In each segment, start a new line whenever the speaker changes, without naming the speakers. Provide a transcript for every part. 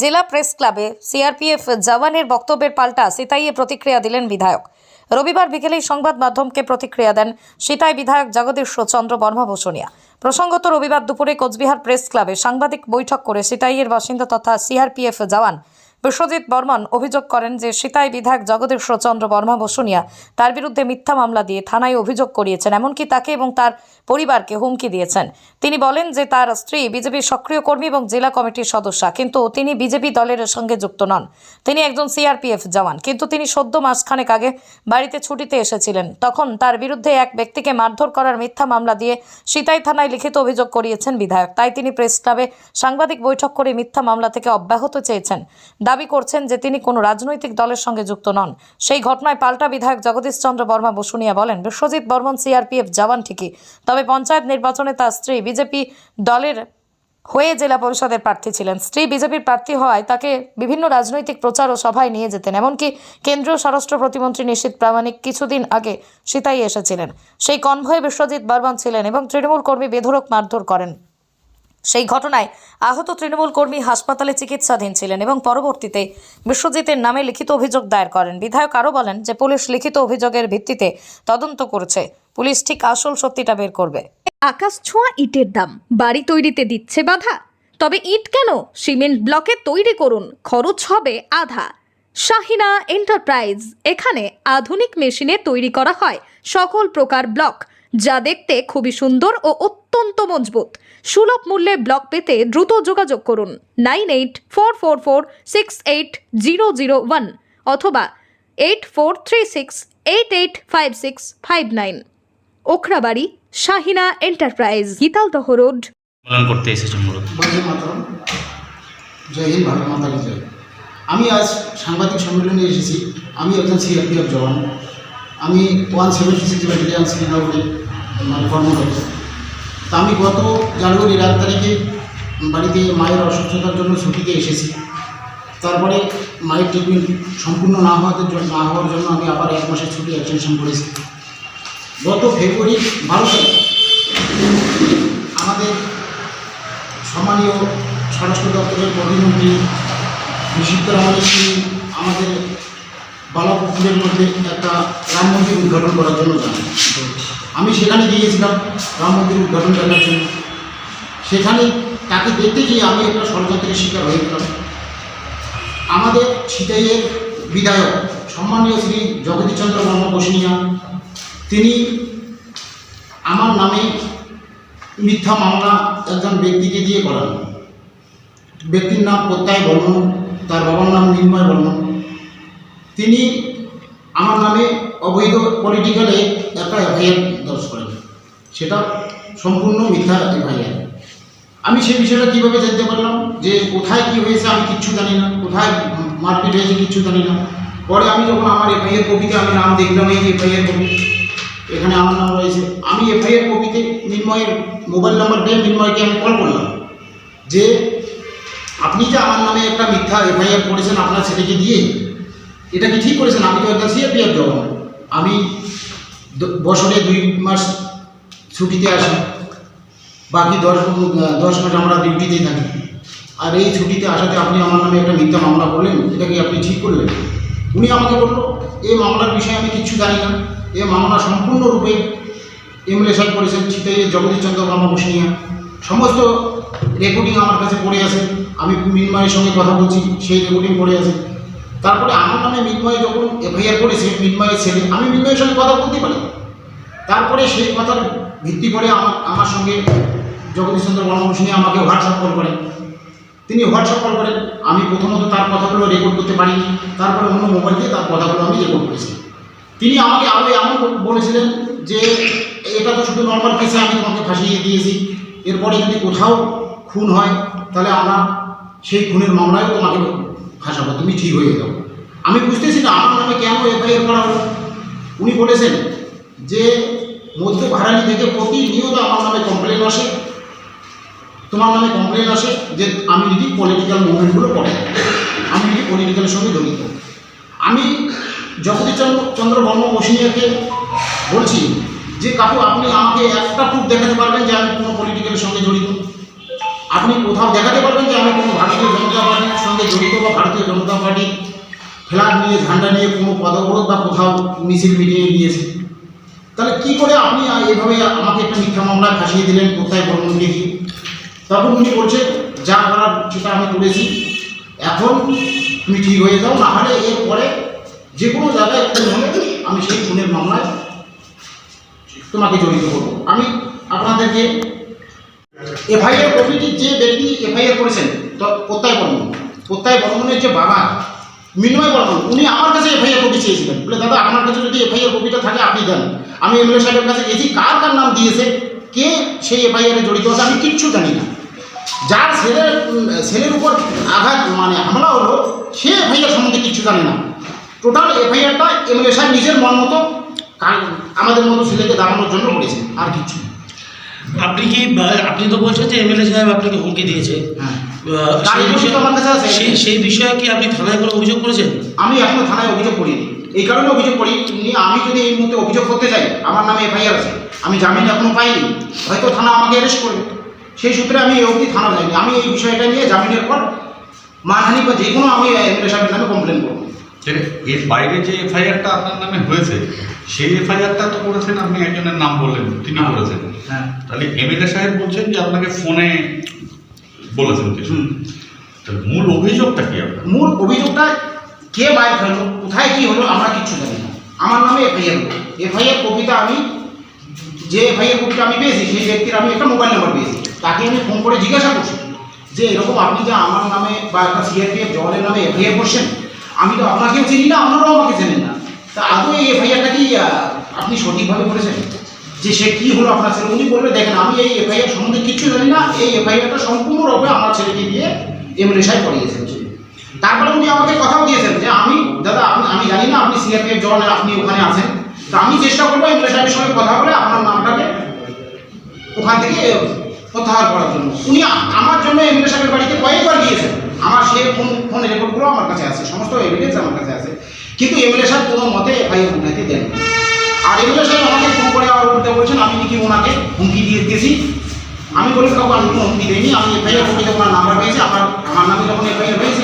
জেলা প্রেস ক্লাবে সিআরপিএফ জওয়ানের বক্তব্যের পাল্টা সিতাইয়ে প্রতিক্রিয়া দিলেন বিধায়ক। রবিবার বিকেলেই সংবাদ মাধ্যমকে প্রতিক্রিয়া দেন সিতাই বিধায়ক জগদীশ চন্দ্র বর্মাভূষণিয়া প্রসঙ্গত রবিবার দুপুরে কোচবিহার প্রেস ক্লাবে সাংবাদিক বৈঠক করে সিতাইয়ের বাসিন্দা তথা সিআরপিএফ জওয়ান বিশ্বজিৎ বর্মন অভিযোগ করেন যে সিতাই বিধায়ক জগদীশ চন্দ্র বর্মা বসুনিয়া তার বিরুদ্ধে মিথ্যা মামলা দিয়ে থানায় অভিযোগ করিয়েছেন, এমনকি তাকে এবং তার পরিবারকে হুমকি দিয়েছেন। তিনি বলেন যে তার স্ত্রী বিজেপির সক্রিয় কর্মী এবং জেলা কমিটির সদস্য, কিন্তু তিনি বিজেপি দলের সঙ্গে যুক্ত নন। তিনি একজন সিআরপিএফ জওয়ান, কিন্তু তিনি সদ্য মাসখানেক আগে বাড়িতে ছুটিতে এসেছিলেন। তখন তার বিরুদ্ধে এক ব্যক্তিকে মারধর করার মিথ্যা মামলা দিয়ে সিতাই থানায় লিখিত অভিযোগ করিয়েছেন বিধায়ক। তাই তিনি প্রেস ক্লাবে সাংবাদিক বৈঠক করে মিথ্যা মামলা থেকে অব্যাহত চেয়েছেন। দাবি করছেন যে তিনি কোনো রাজনৈতিক দলের সঙ্গে যুক্ত নন। সেই ঘটনায় পাল্টা বিধায়ক জগদীশ চন্দ্র বর্মা বসুনিয়া বলেন, বিশ্বজিৎ বর্মন, সিআরপিএফ জওয়ান ঠিকই। তবে পঞ্চায়েত নির্বাচনে তার স্ত্রী বিজেপি দলের হয়ে জেলা পরিষদের প্রার্থী ছিলেন। স্ত্রী বিজেপির প্রার্থী হওয়ায় তাকে বিভিন্ন রাজনৈতিক প্রচার ও সভায় নিয়ে যেতেন। এমনকি কেন্দ্রীয় স্বরাষ্ট্র প্রতিমন্ত্রী নিশীত প্রামাণিক কিছুদিন আগে সীতাই এসেছিলেন। সেই কনভয়ে বিশ্বজিৎ বর্মন ছিলেন এবং তৃণমূল কর্মী বেধরক মারধর করেন। সেই ঘটনায় আহত তৃণমূল কর্মী হাসপাতালে চিকিৎসাধীন ছিলেন এবং পরবর্তীতে বিশ্বজিতের নামে লিখিত অভিযোগ দায়ের করেন। বিধায়ক আরও বলেন যে পুলিশ লিখিত অভিযোগের ভিত্তিতে তদন্ত করছে। পুলিশ ঠিক আসল সত্যিটা বের করবে।
আকাশ ছোঁয়া ইটের দাম। বাড়ি তৈরিতে দিচ্ছে বাধা। তবে ইট কেন? সিমেন্ট ব্লকে তৈরি করুন। খরচ হবে আধা। শাহিনা এন্টারপ্রাইজ। এখানে আধুনিক মেশিনে তৈরি করা হয়। সকল প্রকার ব্লক। যা দেখতে খুবই সুন্দর ও অত্যন্ত মজবুত। সুলভ মূল্যে ব্লক পেতে দ্রুত যোগাযোগ করুন nine eight four four four six eight zero zero one অথবা eight four three six eight eight five six five nine. Okhrabari Shahina enterprise Gitaldaha road.
করতে এসেছেন মূলত।
বন্দে মাতরম। জয় হিন্দ ভারত মাতা কি জয়। আমি আজ সাংবাদিক সম্মেলনে এসেছি। আমি একজন সিআরপিএফ জওয়ান। আমি ওয়ান সেভেন্টি সিক্স ব্যাটালিয়ান শ্রীনগরে মানে কর্মরত তা আমি গত জানুয়ারির এক তারিখে বাড়িতে মায়ের অসুস্থতার জন্য ছুটিতে এসেছি। তারপরে মায়ের ট্রিটমেন্ট সম্পূর্ণ না হওয়াতে না হওয়ার জন্য আমি আবার এক মাসের ছুটি এক্সটেনশন করেছি। গত ফেব্রুয়ারি বারো আমাদের সম্মানীয় স্বরাষ্ট্র দপ্তরের প্রতিমন্ত্রী নিষিদ্ধ রামানি সিং আমাদের বালাপুকুরের মধ্যে একটা রাম মন্দির উদ্ঘাটন করার জন্য যান। আমি সেখানে গিয়েছিলাম, রাম মন্দির উদ্ঘাটন করার জন্য। সেখানে তাকে দেখতে গিয়ে আমি একটা ষড়যন্ত্রের শিকার হয়ে আমাদের ছিটাইয়ের বিধায়ক, সম্মানীয় শ্রী জগদীশচন্দ্র বর্মা তিনি আমার নামে মিথ্যা মামলা একজন ব্যক্তিকে দিয়ে করান। ব্যক্তির নাম প্রত্যয় বর্মন, তার বাবার নাম নির্ময় বর্মন। তিনি আমার নামে অবৈধ পলিটিক্যালে একটা এফআইআর দর্জ করেন সেটা সম্পূর্ণ মিথ্যা এফআইআর আমি সেই বিষয়টা কীভাবে জানতে পারলাম? যে কোথায় কী হয়েছে আমি কিচ্ছু জানি না। কোথায় মারপিট হয়েছে কিচ্ছু জানি না। পরে আমি যখন আমার এফআইআর কপিতে আমি নাম দেখলাম, এই এফআইআর কপি, এখানে আমার নাম রয়েছে। আমি এফআইআর কপিতে মিন্ময়ের মোবাইল নাম্বার পেয়ে মিন্ময়কে আমি কল করলাম। যে আপনি যে আমার নামে একটা মিথ্যা এফআইআর করেছেন, আপনার ছেলেকে দিয়ে, এটা কি ঠিক করেছেন? আমি তো একটা সিএপিএফ জওয়ান। আমি বছরে দুই মাস ছুটিতে আসি, বাকি দশ দশ মাস আমরা ডিউটিতে থাকি। আর এই ছুটিতে আসাতে আপনি আমার নামে একটা মিথ্যা মামলা করলেন এটা কি আপনি ঠিক করলেন? উনি আমাকে বলল, এই মামলার বিষয়ে আমি কিচ্ছু জানি না। এই মামলা সম্পূর্ণরূপে এমএলএসআই করেছেন চিতাইয়ের জগদীশচন্দ্র বর্মা বসিনিয়া সমস্ত রেকর্ডিং আমার কাছে পড়ে আছে। আমি মিনময়ের সঙ্গে কথা বলছি, সেই রেকর্ডিং পড়ে আছে। তারপরে আমার নামে মিনময় যখন এফআইআর করেছে মিনময়ের ছেলে আমি মিনময়ের সঙ্গে কথা বলতে পারি। তারপরে সেই কথার ভিত্তি করে আমার আমার সঙ্গে জগদীশচন্দ্র বসিনিয়া আমাকে হোয়াটসঅ্যাপ কল করেন তিনি হোয়াটসঅ্যাপ কল করেন, আমি প্রথমত তার কথাগুলো রেকর্ড করতে পারিনি তারপরে অন্য মোবাইল দিয়ে তার কথাগুলো আমি রেকর্ড করেছি। তিনি আমাকে আরও এমন বলেছিলেন যে, এটা তো শুধু নর্মাল কেসে আমি তোমাকে ফাঁসিয়ে দিয়েছি, এরপরে যদি কোথাও খুন হয়, তাহলে আমরা সেই খুনের মামলায়ও তোমাকে ফাঁসাবো, তুমি ঠিক হয়ে যাও। আমি বুঝতেছি না, আমার নামে কেন এফআইআর করা হলো? উনি বলেছেন যে, মধ্য ভাড়ালি থেকে প্রতিনিয়ত আমার নামে কমপ্লেন আসে। তোমার নামে কমপ্লেন আসে যে, আমি যদি পলিটিক্যাল মুভমেন্টগুলো করে আমি যদি পলিটিক্যালের সঙ্গে জড়িত। আমি জগদীশ চন্দ্র চন্দ্র বর্মা বসিনিয়াকে বলছি যে, কাকু, আপনি আমাকে একটা প্রুফ দেখাতে পারবেন যে, আমি কোনো পলিটিক্যালের সঙ্গে জড়িত? আপনি কোথাও দেখাতে পারবেন যে, আমি কোনো ভারতীয় জনতা পার্টির সঙ্গে জড়িত বা ভারতীয় জনতা পার্টি ফ্ল্যাগ নিয়ে, ঝান্ডা নিয়ে কোনো পদবরোধ বা কোথাও মিছিল মিটিয়ে গিয়েছে। তাহলে কি করে আপনি এভাবে আমাকে একটা মিথ্যা মামলা ফাঁসিয়ে দিলেন? কোথায় বর্ণন দেখি। তখন উনি বলছেন যা করার সেটা আমি করেছি। এখন তুমি ঠিক হয়ে যাও, না হলে এরপরে যে কোনো জায়গায় খুন হলে আমি সেই খুনের মামলায় তোমাকে জড়িত করব। আমি আপনাদেরকে এফআইআর কপিটি যে ব্যক্তি এফআইআর করেছেন, তো প্রত্যয় বর্মন প্রত্যয় বর্মনের যে বাবা মিনময় বর্মন উনি আমার কাছে এফআইআর কপি চেয়েছিলেন। বলে দাদা আপনার কাছে যদি এফআইআর কপিটা থাকে আপনি দেন। আমি এমএলএ সাহেবের কাছে গেছি। কার কার নাম দিয়েছে? কে সেই এফআইআরে জড়িত আছে? আমি কিচ্ছু জানি না। যার ছেলের ছেলের উপর আঘাত মানে হামলা হলো সে এফআইআর সম্বন্ধে কিচ্ছু জানে না। টোটাল এফআইআরটা এমএলএ সাহেব নিজের মন মতো কার- আমাদের মতো ছেলেকে দাঁড়ানোর জন্য করেছে। আর কিছু
আপনি কি আপনি তো বলছেন যে এমএলএ সাহেব আপনাকে হুমকি দিয়েছে।
হ্যাঁ।
সেই বিষয়ে-
আমার কাছে আছে।
সেই সেই বিষয়ে কি আপনি থানায় কোনো অভিযোগ করেছেন?
আমি এখনও থানায় অভিযোগ করিনি। এই কারণে অভিযোগ করি আমি যদি এই মুহূর্তে অভিযোগ করতে যাই আমার নামে এফআইআর আছে। আমি জামিন এখনও পাইনি। হয়তো থানা আমাকে অ্যারেস্ট করবে। সেই সূত্রে আমি এই অবধি থানা যাইনি। আমি এই বিষয়টা নিয়ে জামিনের পর মানহানি বা যে কোনো আমি এমএলএ সাহেবের নামে কমপ্লেন করব।
এর বাইরে যে এফআইআরটা আপনার নামে হয়েছে সেই এফআইআরটা তো করেছেন আপনি একজনের নাম বললেন তিনি
হ্যাঁ।
করেছেন।
হ্যাঁ।
তাহলে এমএলএ সাহেব বলছেন যে আপনাকে ফোনে বলেছেন কিছু। মূল অভিযোগটা কি আপনার?
মূল অভিযোগটা কে বাইর ফেলল কোথায় কি হলো আমরা কিচ্ছু জানি না। আমার নামে এফআইআর এফআইআর কপিটা আমি যে এফআইআর কপিটা আমি পেয়েছি সেই ব্যক্তির আমি একটা মোবাইল নাম্বার পেয়েছি। তাকে আমি ফোন করে জিজ্ঞাসা করছি যে এরকম আপনি যে আমার নামে বা একটা সিআরপিএফ জওয়ানের নামে এফআইআর করছেন আমি তো আপনাকেও চিনি না আপনারাও আমাকে চেনেন না। তা আদৌ এই এফআইআরটা কি আপনি সঠিকভাবে করেছেন? যে সে কি হলো আপনার ছেলে, উনি বলবে, দেখেন, আমি এই এফআইআর সম্বন্ধে কিচ্ছু জানি না, এই এফআইআরটা সম্পূর্ণরূপে আমার ছেলেকে দিয়ে এমএলএ সাহেব করিয়েছেন তারপরে উনি আমাকে কথাও দিয়েছেন যে, আমি, দাদা, আপনি, আমি জানি না, আপনি সিআরপিএফ জওয়ানের, আপনি ওখানে আছেন। তো আমি চেষ্টা করব এমএলএ সাহেবের সঙ্গে কথা বলে আপনার নামটাকে ওখান থেকে প্রত্যাহার করার জন্য। উনি আমার জন্য এমএলএ সাহেবের বাড়িতে কয়েকবার গিয়েছেন। আমার সে ফোন ফোন রেকর্ডগুলো আমার কাছে আছে, সমস্ত এভিডেন্স আমার কাছে আছে। কিন্তু এমএলএ সাহেব কোনো মতে এফআইআর উঠাইতে দেন। আর এমএলএ সাহেব আমাকে ফোন করে আবার উল্টে বলছেন, আমি নাকি ওনাকে হুমকি দিয়ে দিয়েছি। আমি বলি কাউকে আমি কোনো হুমকি দিইনি। আমি এফআইআর কপিতে ওনার নাম্বার পেয়েছি আমার আমার নামে যখন এফআইআর হয়েছে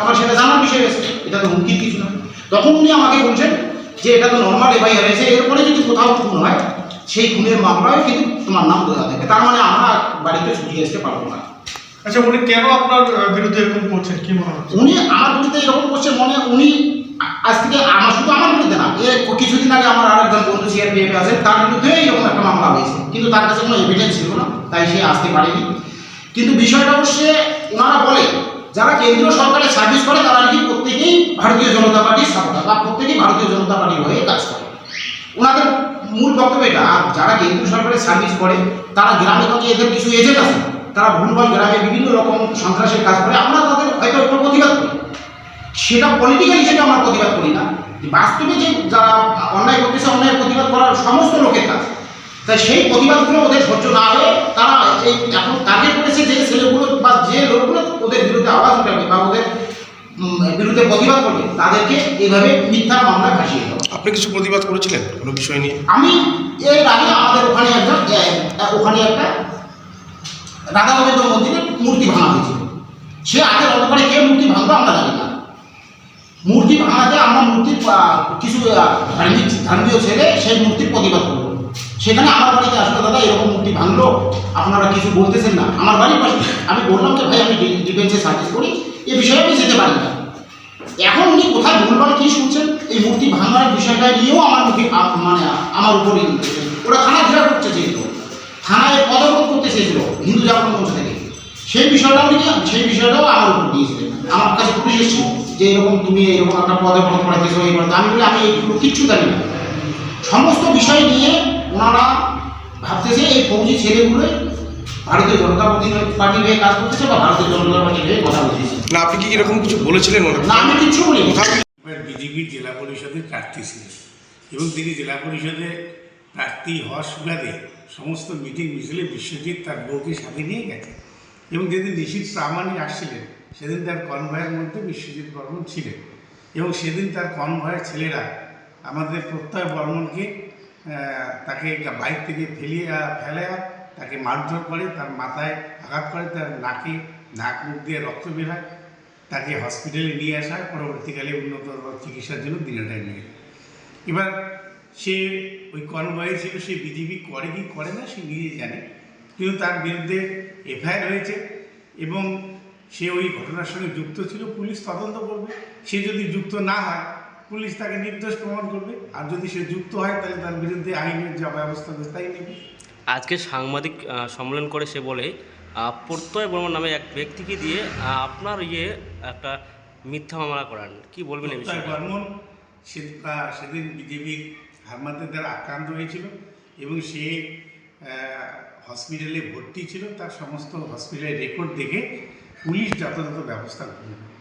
আমার সেটা জানার বিষয় হয়েছে। এটা তো হুমকির কিছু না। তখন উনি আমাকে বলছেন যে, এটা তো নর্মাল এফআইআর হয়েছে। এরপরে যদি কোথাও খুন হয়, সেই খুনের মামলায় কিন্তু তোমার নাম বোঝা থাকে তার মানে আমরা বাড়িতে ছুটি আসতে পারব না।
আচ্ছা উনি কেন আপনার বিরুদ্ধে এরকম করছেন? কি মনে হচ্ছে?
উনি আমার বিরুদ্ধে এরকম করছে মনে উনি আজ থেকে আমার শুধু আমার বিরুদ্ধে না, এ কিছুদিন আগে আমার আরেকজন বন্ধু সিআরপিএফ আছে, তার বিরুদ্ধে এরকম একটা মামলা হয়েছে। কিন্তু তার কাছে কোনো এভিডেন্স ছিল না, তাই সে আসতে পারেনি। কিন্তু বিষয়টা হচ্ছে ওনারা বলে, যারা কেন্দ্রীয় সরকারের সার্ভিস করে, তারা নাকি প্রত্যেকেই ভারতীয় জনতা পার্টির সাপোর্টার বা প্রত্যেকেই ভারতীয় জনতা পার্টির হয়ে কাজ করে। ওনাদের মূল বক্তব্য এটা যারা কেন্দ্রীয় সরকারের সার্ভিস করে, তারা গ্রামে গঞ্জে এদের কিছু এজেন্ট আছে। তারা ভুলভাল গ্রামে বিভিন্ন রকম সন্ত্রাসের কাজ করে আমরা তাদের হয়তো একটু প্রতিবাদ করি। সেটা পলিটিক্যাল হিসেবে আমরা প্রতিবাদ করি না। বাস্তবে যে যারা অন্যায় করতেছে অন্যায়ের প্রতিবাদ করার সমস্ত লোকের কাজ। তাই সেই প্রতিবাদগুলো ওদের সহ্য না হয়ে তারা এই এখন টার্গেট করেছে যে ছেলেগুলো বা যে লোকগুলো ওদের বিরুদ্ধে আওয়াজ উঠাবে বা ওদের বিরুদ্ধে প্রতিবাদ করবে তাদেরকে এইভাবে মিথ্যা মামলায় ভাসিয়ে দেওয়া।
আপনি কিছু প্রতিবাদ করেছিলেন কোনো বিষয় নিয়ে?
আমি এর আগে আমাদের ওখানে একজন ওখানে একটা রাধা গোবিন্দ মন্দিরের মূর্তি ভাঙা হয়েছিল। সে আগে অন্ধকারে কে মূর্তি ভাঙলো আমরা জানি না। মূর্তি ভাঙাতে আমরা মূর্তির কিছু ধার্মিক, ধর্মীয় ছেলে সেই মূর্তির প্রতিবাদ করল সেখানে আমার বাড়িতে আসলো, দাদা, এরকম মূর্তি ভাঙলো, আপনারা কিছু বলতেছেন না। আমার বাড়ির পাশে, আমি বললাম যে, ভাই, আমি ডিফেন্সে সার্ভিস করি, এ বিষয়ে আমি যেতে পারি না। এখন উনি কোথায় ভুলভাল কি শুনছেন? এই মূর্তি ভাঙার বিষয়টা নিয়েও আমার মুখে মানে আমার উপরে ওরা থানা ঘেরা করছে চেয়েছিল থানায় পদক্ষেপ করতে চেয়েছিল হিন্দু জাগরণ মঞ্চ থেকে। সেই বিষয়টাও নিয়ে সেই বিষয়টাও আমার উপর দিয়েছিলেন আমার কাছে পুলিশ এসেছিল যে এরকম তুমি এরকম একটা পদক্ষেপ করাতেছো এই করতে আমি বলি আমি এইগুলো কিচ্ছু জানি না। সমস্ত বিষয় নিয়ে ওনারা ভাবতেছে এই ফৌজি ছেলেগুলোই ভারতীয় জনতা পার্টি হয়ে কাজ করতেছে বা ভারতীয় জনতা পার্টির হয়ে কথা বলতেছে।
না আপনি কি এরকম কিছু বলেছিলেন?
না আমি কিচ্ছু বলিনি।
কোথাও
বিজেপির জেলা পরিষদের প্রার্থী ছিলেন এবং তিনি জেলা পরিষদে প্রার্থী হওয়ার সুবাদে সমস্ত মিটিং মিছিলে বিশ্বজিৎ তার বউকে সাথে নিয়ে গেছে। এবং যেদিন নিশীত প্রামাণিক আসছিলেন, সেদিন তার কনভয়ের মধ্যে বিশ্বজিৎ বর্মন ছিলেন। এবং সেদিন তার কনভয়ের ছেলেরা আমাদের প্রত্যয় বর্মনকে তাকে বাইক থেকে ফেলিয়ে ফেলে তাকে মারধর করে, তার মাথায় আঘাত করে, তার নাকে নাক মুখ দিয়ে রক্ত বের হয়, তাকে হসপিটালে নিয়ে আসা পরবর্তীকালে উন্নত চিকিৎসার জন্য দিনাটায় নিয়ে এবার সে ওই কনভয়ে ছিল সে বিজেপি করে কি করে না সে নিজে জানে। কিন্তু তার বিরুদ্ধে এফআইআর হয়েছে এবং সে ওই ঘটনার সঙ্গে যুক্ত ছিল পুলিশ তদন্ত করবে। সে যদি যুক্ত না হয় পুলিশ তাকে নির্দোষ প্রমাণ করবে। আর যদি সে যুক্ত হয় তাহলে তার বিরুদ্ধে আইনের যা ব্যবস্থা আছে তাই নেবে।
আজকে সাংবাদিক সম্মেলন করে সে বলে প্রত্যয় বর্মন নামে এক ব্যক্তিকে দিয়ে আপনার ইয়ে একটা মিথ্যা মামলা করান। কি বলবেন এই বিষয়ে
বর্মন সেদিন বিজেপির হারমাদের দ্বারা আক্রান্ত হয়েছিল এবং সে হসপিটালে ভর্তি ছিল, তার সমস্ত হসপিটালের রেকর্ড দেখে পুলিশ যথাযথ ব্যবস্থা গ্রহণ করবে